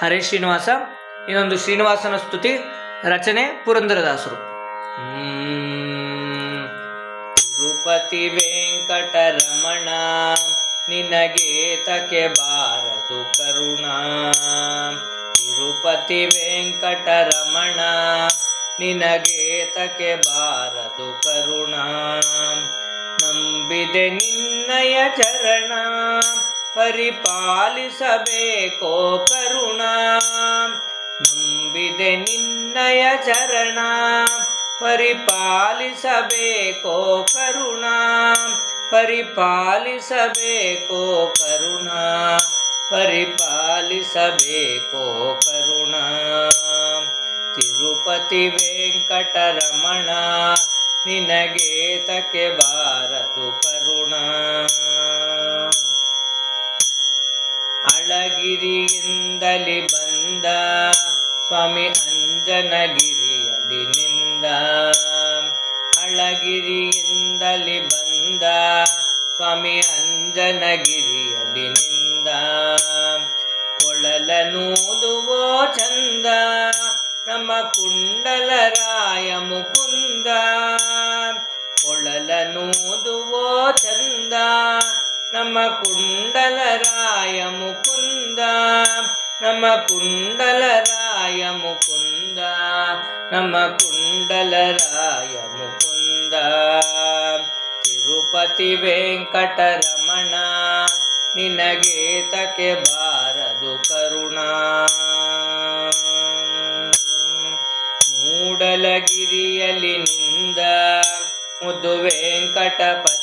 ಹರೇ ಶ್ರೀನಿವಾಸ. ಇನ್ನೊಂದು ಶ್ರೀನಿವಾಸನ ಸ್ತುತಿ, ರಚನೆ, ಪುರಂದರದಾಸರು. ತಿರುಪತಿ ವೆಂಕಟರಮಣ, ನಿನಗೆ ತಕೆ ಬಾರದು ಕರುಣ. ತಿರುಪತಿ ವೆಂಕಟರಮಣ, ನಿನಗೆ ತಕೆ ಬಾರದು ಕರುಣಾ. ನಂಬಿದೆ ನಿನ್ನಯ ಚರಣ. ಪರಿಪಾಲಿಸಬೇಕೋ ಕರುಣ. ನಂಬಿದೆ ನಿನ್ನಯ ಚರಣ. ಪರಿಪಾಲಿಸಬೇಕೋ ಕರುಣ. ಪರಿಪಾಲಿಸಬೇಕೋ ಕರುಣ. ಪರಿಪಾಲಿಸಬೇಕೋ ಕರುಣ. ತಿರುಪತಿ ವೆಂಕಟರಮಣ, ನಿನಗೆ ತಕೆ ಬಾರದು ಕರುಣ. ಅಳಗಿರಿಯಿಂದಲಿ ಬಂದ. ಸ್ವಾಮಿ ಅಂಜನಗಿರಿಯಲಿ ನಿಂದ. ಅಳಗಿರಿಯಿಂದಲಿ ಬಂದ. ಸ್ವಾಮಿ ಅಂಜನಗಿರಿಯಲಿ ನಿಂದ. ಕೊಳಲನೂದುವೋ ಚಂದ. ನಮ್ಮ ಕುಂಡಲರಾಯ ಮುಕುಂದ. ಕೊಳಲನೂದುವೋ ಚಂದ. ನಮ್ಮ ಕುಂಡಲರಾಯ ಮುಕುಂದ. ನಮ್ಮ ಕುಂಡಲರಾಯ ಮುಕುಂದ. ನಮ್ಮ ಕುಂಡಲರಾಯ ಮುಕುಂದ. ತಿರುಪತಿ ವೆಂಕಟರಮಣ, ನಿನಗೆ ತಕೆ ಬಾರದು ಕರುಣ. ಮೂಡಲಗಿರಿಯಲಿ ನಿಂದ ಮುದ್ದು ವೆಂಕಟಪತಿ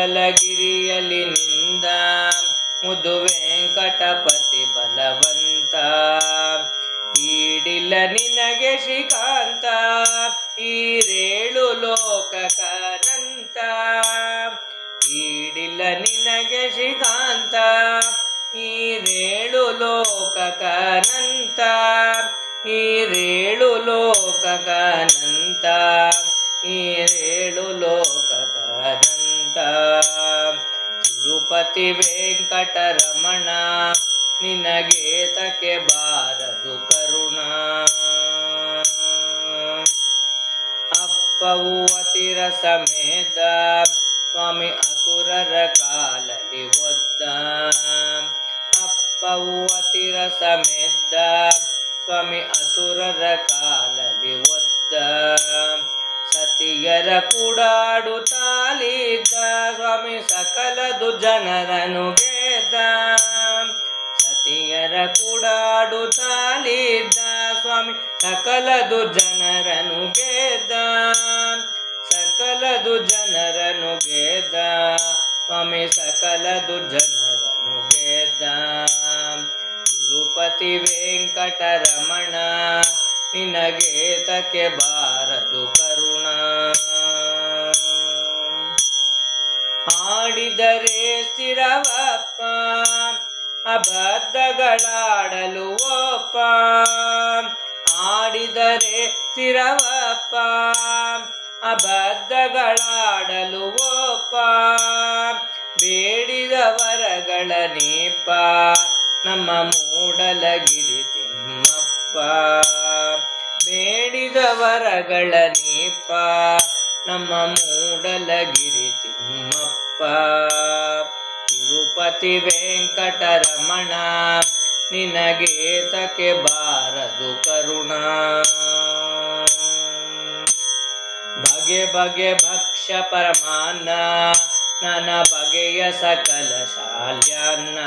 ಮೂಡಲಗಿರಿಯಲಿ ನಿಂದ ಮುದು ವೆಂಕಟಪತಿ ಬಲವಂತ. ಈಡಿಲ್ಲ ನಿನಗೆ ಶ್ರೀಕಾಂತ, ಈರೇಳು ಲೋಕಕನಂತ. ಈಡಿಲ್ಲ ನಿನಗೆ ಶ್ರೀಕಾಂತ, ಈರೇಳು ಲೋಕಕನಂತ. ಈರೇಳು ಲೋಕಕನಂತ ಈರೇಳು ಲೋಕಕನಂತ ತಿರುಪತಿ ವೆಂಕಟರಮಣ, ನಿನಗೆ ಬಾರದು ಕರುಣ. ಅಪ್ಪವು ಅತಿರ ಸಮೇತ, ಸ್ವಾಮಿ ಅಸುರರ ಕಾಲಲಿ ಒದ್ದ. ಅಪ್ಪವು ಅತಿರ ಸಮೇತ, ಸ್ವಾಮಿ ಅಸುರರ ಕಾಲಲಿ ಒದ್ದ. ಸತಿಯರ ಕೂಡಾಡುತ್ತಾಲಿದ್ದ ಸ್ವಾಮಿ ಸಕಲದು ಜನರನು ಗೆದ್ದ ಸತಿಯರ ಕೂಡಾಡುತ್ತಾಲಿದ್ದ ಸ್ವಾಮಿ ಸಕಲದು ಜನರನು ಗೆದ್ದ ಸಕಲದು ಜನರನು ಗೆದ್ದ ಸ್ವಾಮಿ ಸಕಲದು ಜನರನು ಗೆದ್ದ ತಿರುಪತಿ ವೆಂಕಟರಮಣ ನಿನಗೆ ತಕ್ಕೆ ಬಾರದು ಕರುಣ. ಆಡಿದರೆ ಸ್ಥಿರವಪ್ಪ, ಅಬದ್ಧಗಳಾಡಲು ಒಪ್ಪ. ಆಡಿದರೆ ಸ್ಥಿರವಪ್ಪ, ಅಬದ್ಧಗಳಾಡಲು ಒಪ್ಪ. ಬೇಡಿದ ವರಗಳ ನೀಪ, ನಮ್ಮ ಮೂಡಲಗಿರಿತಿ. ಬೇಡಿದ ವರಗಳ ನೀಪ, ನಮ್ಮ ಮೂಡಲಗಿರಿ ತಿಮ್ಮಪ್ಪ. ತಿರುಪತಿ ವೆಂಕಟರಮಣ, ನಿನಗೆ ಬಾರದು ಕರುಣ. ಬಗೆ ಬಗೆ ಭಕ್ಷ್ಯ ಪರಮಾನ್ನ, ನನ್ನ ಬಗೆಯ ಸಕಲ ಶಾಲ್ಯಾನ್ನ.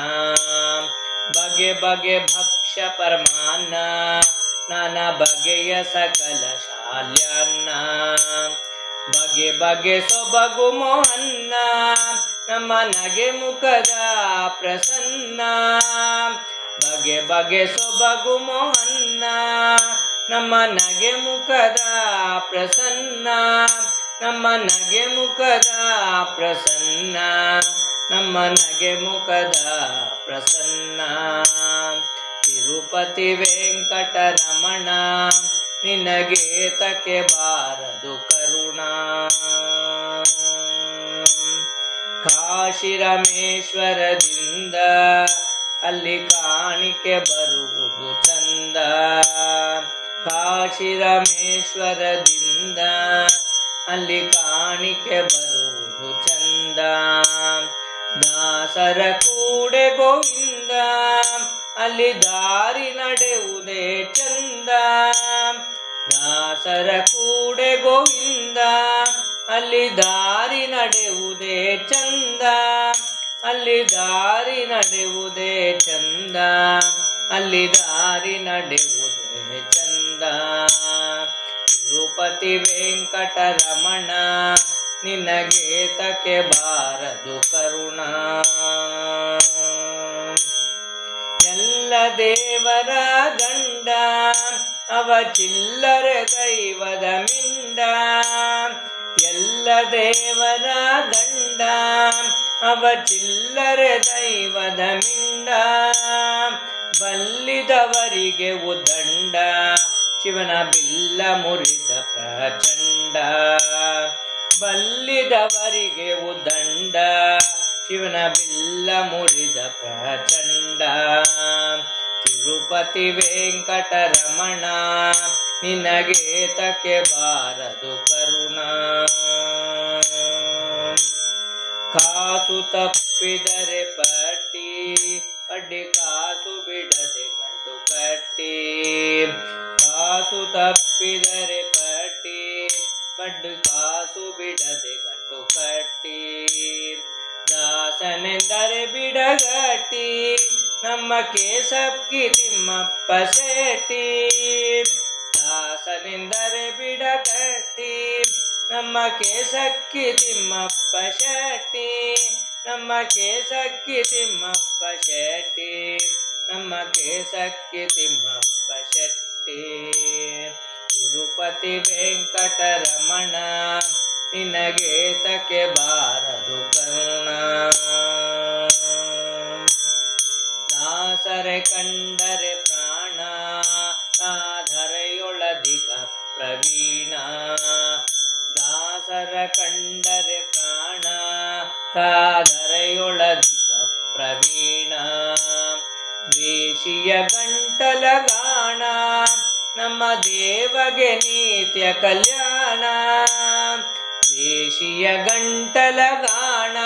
ಬಗೆ ಬಗೆ ಭಕ್ಷ್ಯ ಪರಮಾನ್ನ ನನ್ನ ಬಗೆಯ ಸಕಲ ಶಾಲ್ಯಾನ್ನ ಬಗೆ ಬಗೆ ಸೊಬಗು ಮೋಹನ್ನ ನಮ್ಮ ನಗೆ ಮುಖದ ಪ್ರಸನ್ನ ಬಗೆ ಬಗೆ ಸೊಬಗು ಮೋಹನ್ನ ನಮ್ಮ ನಗೆ ಮುಖದ ಪ್ರಸನ್ನ ನಮ್ಮ ನಗೆ ಮುಖದ ಪ್ರಸನ್ನ ನಮ್ಮ ನಗೆ ಮುಖದ ಪ್ರಸನ್ನ. ತಿರುಪತಿ ವೆಂಕಟರಮಣ, ನಿನಗೆ ತಕೆ ಬಾರದು ಕರುಣ. ರಮೇಶ್ವರದಿಂದ ಅಲ್ಲಿ ಕಾಣಿಕೆ ಬರುವುದು ಚಂದ. ಕಾಶಿರಮೇಶ್ವರದಿಂದ ಅಲ್ಲಿ ಕಾಣಿಕೆ ಬರುವುದು ಚಂದ. ದಾಸರ ಕೂಡೆ ಗೋವಿಂದ, ಅಲ್ಲಿ ದಾರಿ ನಡೆಯುವುದೇ ಚಂದ. ನಾಸರ ಕೂಡೆ ಗೋವಿಂದ, ಅಲ್ಲಿ ದಾರಿ ನಡೆಯುವುದೇ ಚಂದ. ಅಲ್ಲಿ ದಾರಿ ನಡೆಯುವುದೇ ಚಂದ, ಅಲ್ಲಿ ದಾರಿ ನಡೆಯುವುದೇ ಚಂದ. ತಿರುಪತಿ ವೆಂಕಟರಮಣ ನಿನಗೆ ತಕೆ ಬಾರದು ಕರುಣ. ಎಲ್ಲ ದೇವರ ಗಂಡ ಅವ ಚಿಲ್ಲರೆ ದೈವದ ಮಿಂಡ ಎಲ್ಲ ದೇವರ ಗಂಡ ಅವ ಚಿಲ್ಲರೆ ದೈವದ ಮಿಂಡ ಬಲ್ಲಿದವರಿಗೆ ಉದಂಡ, ಶಿವನ ಬಿಲ್ಲ ಮುರಿದ ಪ್ರಚಂಡ. ಬಲ್ಲಿದವರಿಗೆ ಉದಂಡ. ಶಿವನ ಬಿಲ್ಲ ಮುರಿದ ಪ್ರಚಂಡ. ತಿರುಪತಿ ವೆಂಕಟರಮಣ, ನಿನಗೆ ತಕ್ಕೆ ಬಾರದು ಕರುಣ. ಕಾಸು ತಪ್ಪಿದರೆ ಪಟ್ಟಿ ಪಡ್ಡಿ ಕಾಸು ಬಿಡದೆ ಗಂಟು ಕಟ್ಟಿ. ಕಾಸು ತಪ್ಪಿದರೆ ದಾಸನೆಂದರೆ ಬಿಡಗಟ್ಟಿ ನಮ್ಮ ಕೇಸಬ್ಗಿ ತಿಮ್ಮಪ್ಪ ಶೆಟ್ಟಿ ದಾಸನೆಂದರೆ ಬಿಡಗಟ್ಟಿ ನಮ್ಮ ಕೇಸಕ್ಕಿ ತಿಮ್ಮಪ್ಪ ಶೆಟ್ಟಿ ನಮ್ಮ ಕೇಸಕ್ಕಿ ತಿಮ್ಮಪ್ಪ ಶೆಟ್ಟಿ ನಮ್ಮ ಕೇಸಕ್ಕಿ ತಿಮ್ಮಪ್ಪ ಶೆಟ್ಟಿ ತಿರುಪತಿ ವೆಂಕಟರಮಣ ನಿನಗೆ ತಕ್ಕೆ ಬಾರದು ಕರ್ಣ? ದಾಸರೆ ಕಂಡರೆ ಪ್ರಾಣ, ಸಾಧರೆಯೊಳಧಿಕ ಪ್ರವೀಣ. ದಾಸರ ಕಂಡರೆ ಪ್ರಾಣ ಸಾಧರೆಯೊಳದಿಕ ಪ್ರವೀಣ. ದೇಶಿಯ ಗಂಟಲ ಗಾಣ, ನಮ್ಮ ದೇವಗೆ ನೀತ್ಯ ಕಲ್ಯಾಣ. ದೇಶಿಯ ಗಂಟಲ ಗಾಣ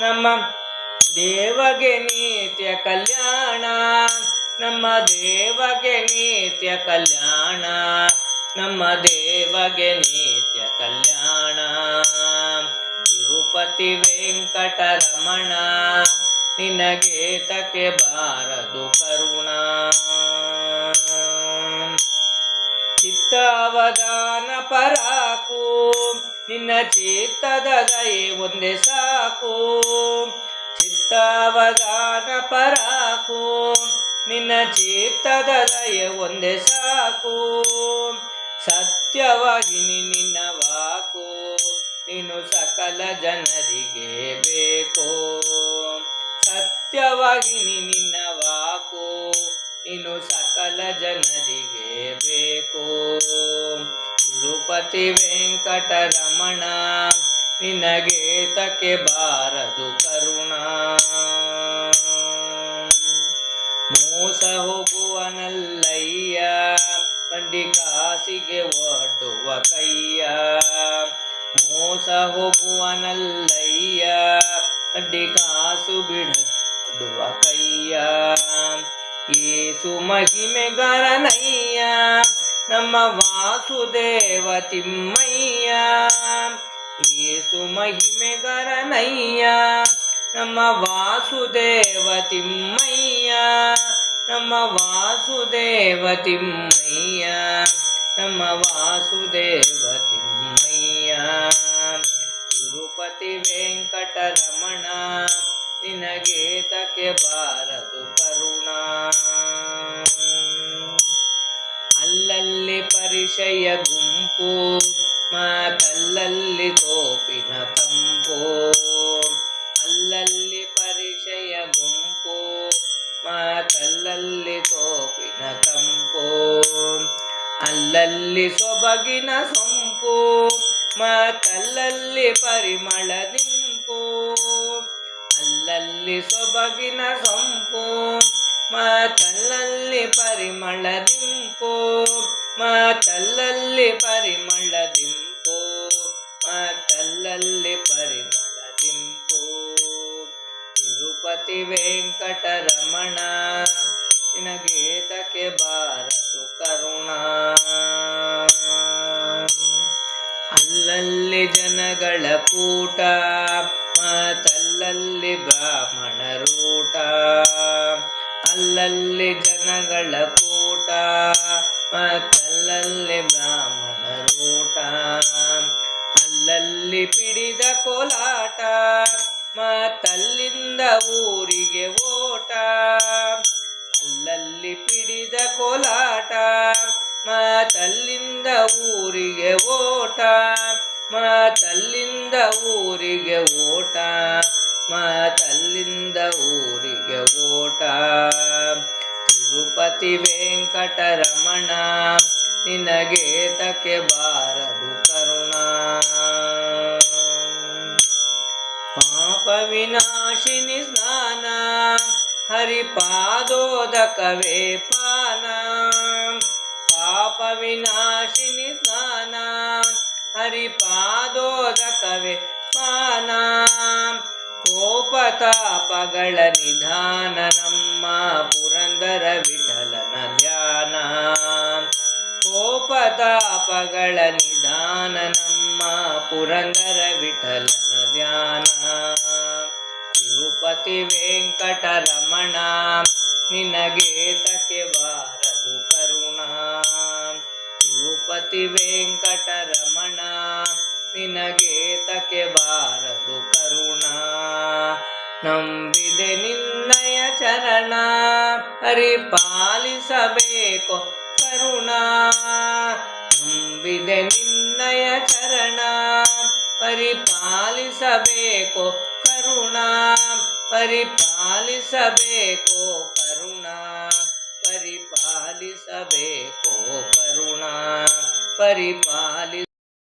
ನಮ್ಮ ದೇವಗೆ ನೀತ್ಯ ಕಲ್ಯಾಣ, ನಮ್ಮ ದೇವಗೆ ನೀತ್ಯ ಕಲ್ಯಾಣ, ನಮ್ಮ ದೇವಗೆ ನಿತ್ಯ ಕಲ್ಯಾಣ. ತಿರುಪತಿ ವೆಂಕಟರಮಣ ನಿನಗೆ ತಕ್ಕೆ ಬಾರದು ಕರುಣ. ಚಿತ್ತಾವಧಾನ ಪರಾಕು ನಿನ್ನ ಚಿತ್ತದ ದಯೆ ಒಂದೇ ಸಾಕು. ಚಿತ್ತಾವಧಾನ ಪರಾಕು. ನಿನ್ನ ಚಿತ್ತದ ದಯೆ ಒಂದೇ ಸಾಕು. ಸತ್ಯವಾಗಿ ನಿನ್ನ ವಾಕು. ನೀನು ಸಕಲ ಜನರಿಗೆ ಬೇಕು. ಸತ್ಯವಾಗಿ ನಿನ್ನ ವಾಕು. ನೀನು ಸಕಲ ಜನರಿಗೆ ಬೇಕು. ತಿರುಪತಿ ವೆಂಕಟರಮಣ, ನಿನಗೆ ತಕ್ಕೆ ಬಾರದು ಕರುಣ? ಮೋಸ ಹೋಗುವನಲ್ಲಯ್ಯ ಬಂಡಿ ಕಾಸಿಗೆ ಒಡ್ಡುವ ಕೈಯ. ಮೋಸ ಹೋಗುವನಲ್ಲಯ್ಯ ಬಂಡಿ ಕಾಸು ಬಿಡುವ ಕೈಯ. ಏಸು ಮಹಿಮೆಗರನಯ್ಯ ನಮ್ಮ ವಾಸುದೇವ ತಿಮ್ಮಯ್ಯ ಏಸು ಮಹಿಮೆಗರನಯ್ಯ, ನಮ್ಮ ವಾಸುದೇವ ತಿಮ್ಮಯ್ಯ ನಮ್ಮ ವಾಸುದೇವ ತಿಮ್ಮಯ್ಯ ನಮ್ಮ ವಾಸುದೇವ ತಿಮ್ಮಯ್ಯ ತಿರುಪತಿ ವೆಂಕಟರಮಣ ನಿನಗೆ ತಕ್ಕೆ ಬಾರದು ಕರುಣ. ಅಲ್ಲಲ್ಲಿ ಪರಿಚಯ ಗುಂಪು, ಮಾತಲ್ಲಲ್ಲಿ ತೋಪಿನ ತಂಪು. ಅಲ್ಲಲ್ಲಿ ಪರಿಚಯ ಗುಂಪು, ಮಾತಲ್ಲಲ್ಲಿ ತೋಪಿನ ತಂಪು. ಅಲ್ಲಲ್ಲಿ ಸೊಬಗಿನ ಸೊಂಪು, ಮಾತಲ್ಲಲ್ಲಿ ಪರಿಮಳ ದಿಂಪು ಅಲ್ಲಲ್ಲಿ ಸೊಬಗಿನ ಸೊಂಪು ಮಾತಲ್ಲಲ್ಲಿ ಪರಿಮಳ ದಿಂಪೋ ಮಾತಲ್ಲಲ್ಲಿ ಪರಿಮಳ ದಿಂಪೋ ಮಾತಲ್ಲಲ್ಲಿ ಪರಿಮಳ ದಿಂಪೋ ತಿರುಪತಿ ವೆಂಕಟರಮಣ, ನಿನಗೇತಕ್ಕೆ ಬಾರದು ಕರುಣ. ಅಲ್ಲಲ್ಲಿ ಜನಗಳ ಕೂಟ, ಮಾತಲ್ಲಲ್ಲಿ ಬ್ರಾಹ್ಮಣರೂಟ ಅಲ್ಲಲ್ಲಿ ಜನಗಳ ಕೂಟ ಮತ್ತಲ್ಲಲ್ಲಿ ಬ್ರಾಹ್ಮಣರೂಟ ಅಲ್ಲಲ್ಲಿ ಪಿಡಿದ ಕೋಲಾಟ, ಮತ್ತಲ್ಲಿಂದ ಊರಿಗೆ ಓಟ. ಅಲ್ಲಲ್ಲಿ ಪಿಡಿದ ಕೋಲಾಟ, ಮತ್ತಲ್ಲಿಂದ ಊರಿಗೆ ಓಟ. ಮಾತಲ್ಲಿಂದ ಊರಿಗೆ ಓಟ ಮಾತಲ್ಲಿಂದ ಊರಿಗೆ ಓಟ. ತಿರುಪತಿ ವೆಂಕಟರಮಣ, ನಿನಗೆ ತಕ್ಕೆ ಬಾರದು ಕರುಣ. ಪಾಪ ವಿನಾಶಿನಿ ಸ್ನಾನ ಹರಿಪಾದೋದಕವೇ ಪಾನ. ಪಾಪ ವಿನಾಶಿನಿ ಸ್ನಾನ ಹರಿಪಾದೋದಕವೇ ಪಾನ. ಕೋಪತಾಪಗಳ ನಿಧಾನ ನಮ್ಮ ಪುರಂದರ ವಿಠಲನ ಧ್ಯಾನ. ಕೋಪತಾಪಗಳ ನಿಧಾನ ನಮ್ಮ ಪುರಂದರ ವಿಠಲನ ಧ್ಯಾನ. ತಿರುಪತಿ ವೆಂಕಟರಮಣ, ನಿನಗೆ ತಕ್ಕೆ ಬಾರದು ಕರುಣ. ತಿರುಪತಿ ವೆಂಕಟರಮಣ ನಿನಗೆ ಬಾರದು ಕರುಣ. ನಂಬಿದೆ ನಿನ್ನಯ ಚರಣ ಹರಿಪಾಲಿಸಬೇಕು ಕರುಣ. ನಂಬಿದೆ ನಿನ್ನಯ ಚರಣ ಪರಿಪಾಲಿಸಬೇಕು ಕರುಣ. ಪರಿಪಾಲಿಸಬೇಕು ಕರುಣ ಪರಿಪಾಲಿಸಬೇಕು ಕರುಣ. ಪರಿಪಾಲಿ